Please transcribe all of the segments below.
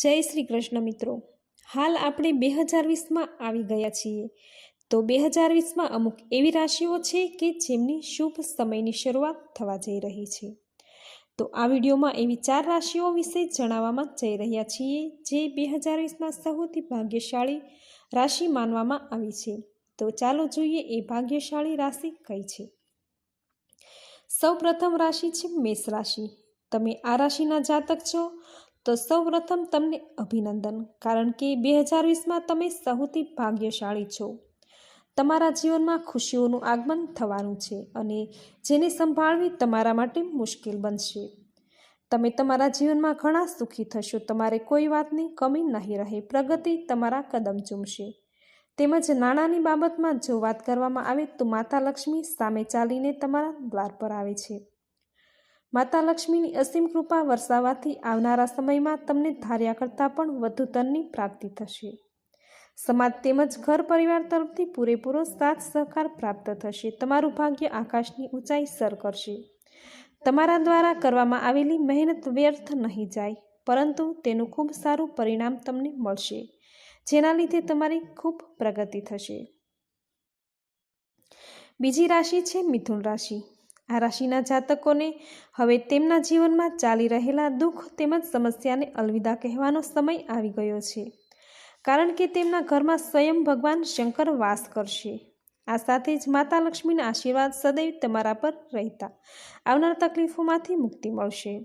જય શ્રી કૃષ્ણ મિત્રો. હાલ આપણે બે હજાર વીસમાં આવી ગયા છીએ. તો બે હજાર વીસમાં અમુક એવી રાશિઓ છે કે જેમની શુભ સમયની શરૂઆત થવા જઈ રહી છે. તો આ વિડીયોમાં એવી ચાર રાશિઓ વિશે જણાવવામાં જઈ રહ્યા છીએ જે બે હજાર વીસમાં સૌથી ભાગ્યશાળી રાશિ માનવામાં આવી છે. તો ચાલો જોઈએ એ ભાગ્યશાળી રાશિ કઈ છે. સૌ પ્રથમ રાશિ છે મેષ રાશિ. તમે આ રાશિના જાતક છો. તો સૌ પ્રથમ તમને અભિનંદન, કારણ કે બે હજાર વીસમાં તમે સૌથી ભાગ્યશાળી છો. તમારા જીવનમાં ખુશીઓનું આગમન થવાનું છે અને જેને સંભાળવી તમારા માટે મુશ્કેલ બનશે. તમે તમારા જીવનમાં ઘણા સુખી થશો, તમારે કોઈ વાતની કમી નહીં રહે, પ્રગતિ તમારા કદમ ચૂમશે. તેમજ નાણાંની બાબતમાં જો વાત કરવામાં આવે તો માતા લક્ષ્મી સામે ચાલીને તમારા દ્વાર પર આવે છે. માતા લક્ષ્મીની અસીમ કૃપા વરસાવાથી આવનારા સમયમાં તમને ધાર્યા કરતાં પણ વધુ ધનની પ્રાપ્તિ થશે. સમાજ તેમજ ઘર પરિવાર તરફથી પૂરેપૂરો સાથ સહકાર પ્રાપ્ત થશે. તમારું ભાગ્ય આકાશની ઊંચાઈ સર કરશે. તમારા દ્વારા કરવામાં આવેલી મહેનત વ્યર્થ નહીં જાય, પરંતુ તેનું ખૂબ સારું પરિણામ તમને મળશે, જેના લીધે તમારી ખૂબ પ્રગતિ થશે. બીજી રાશિ છે મિથુન રાશિ. આ રાશિના જાતકોને હવે તેમના જીવનમાં ચાલી રહેલા દુઃખ તેમજ સમસ્યાને અલવિદા કહેવાનો સમય આવી ગયો છે. કારણ કે તેમના ઘરમાં સ્વયં ભગવાન શંકર વાસ કરશે. આ સાથે જ માતા લક્ષ્મીના આશીર્વાદ સદૈવ તમારા પર રહેતા. આવનાર તકલીફોમાંથી મુક્તિ મળશે.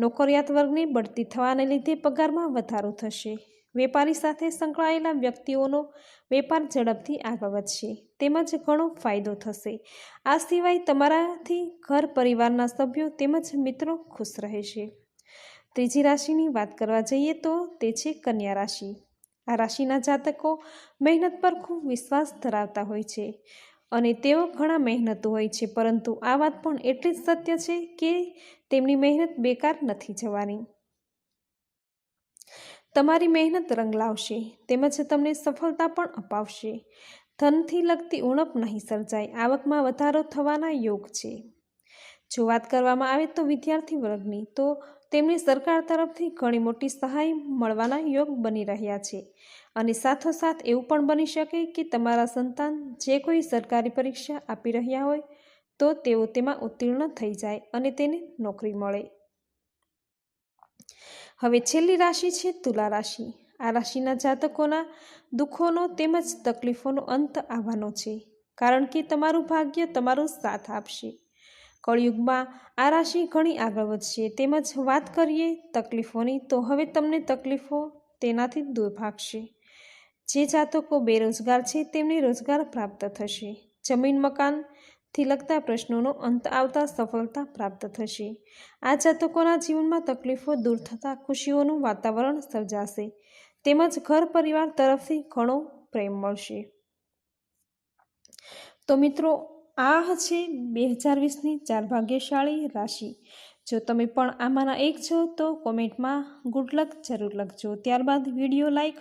નોકરિયાત વર્ગની બઢતી થવાને લીધે પગારમાં વધારો થશે. વેપારી સાથે સંકળાયેલા વ્યક્તિઓનો વેપાર ઝડપથી આગળ વધશે. તેમજ ઘણો ફાયદો થશે. આ સિવાય તમારાથી ઘર પરિવારના સભ્યો તેમજ મિત્રો ખુશ રહેશે. ત્રીજી રાશિની વાત કરવા જઈએ તો તે છે કન્યા રાશિ. આ રાશિના જાતકો મહેનત પર ખૂબ વિશ્વાસ ધરાવતા હોય છે. અને તેઓ ઘણા મહેનતુ હોય છે, પરંતુ આ વાત પણ એટલી જ સત્ય છે કે તેમની મહેનત બેકાર નથી જવાની. તમારી મહેનત રંગ લાવશે, તેમજ તમને સફળતા પણ અપાવશે. ધનથી લગતી ઉણપ નહીં સર્જાય, આવકમાં વધારો થવાના યોગ છે. જો વાત કરવામાં આવે તો વિદ્યાર્થી વર્ગની, તો તેમને સરકાર તરફથી ઘણી મોટી સહાય મળવાના યોગ બની રહ્યા છે. અને સાથોસાથ એવું પણ બની શકે કે તમારા સંતાન જે કોઈ સરકારી પરીક્ષા આપી રહ્યા હોય, તો તેઓ તેમાં ઉત્તીર્ણ થઈ જાય અને તેને નોકરી મળે. હવે છેલ્લી રાશિ છે તુલા રાશિ. આ રાશિના જાતકોના દુઃખોનો તેમજ તકલીફોનો અંત આવવાનો છે, કારણ કે તમારું ભાગ્ય તમારો સાથ આપશે. કળયુગમાં આ રાશિ ઘણી આગળ વધશે. તેમજ વાત કરીએ તકલીફોની, તો હવે તમને તકલીફો તેનાથી દૂર ભાગશે. જે જાતકો બેરોજગાર છે, તેમને રોજગાર પ્રાપ્ત થશે. જમીન મકાન થી લગતા પ્રશ્નોનો અંત આવતા સફળતા પ્રાપ્ત થશે. આ જાતકોના જીવનમાં તકલીફો દૂર થતાં ખુશીઓનું વાતાવરણ સર્જાશે. તેમજ ઘર પરિવાર તરફથી ઘણો પ્રેમ મળશે. તો મિત્રો આ છે બે હજાર વીસની ચાર ભાગ્યશાળી રાશિ. જો તમે પણ આમાંના એક છો, તો કોમેન્ટમાં ગુડ લક જરૂર લખજો. ત્યારબાદ વીડિયો લાઇક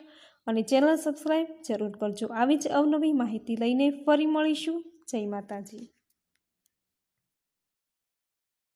અને ચેનલ સબસ્ક્રાઈબ જરૂર કરજો. આવી જ અવનવી માહિતી લઈને ફરી મળીશું. જય માતાજી.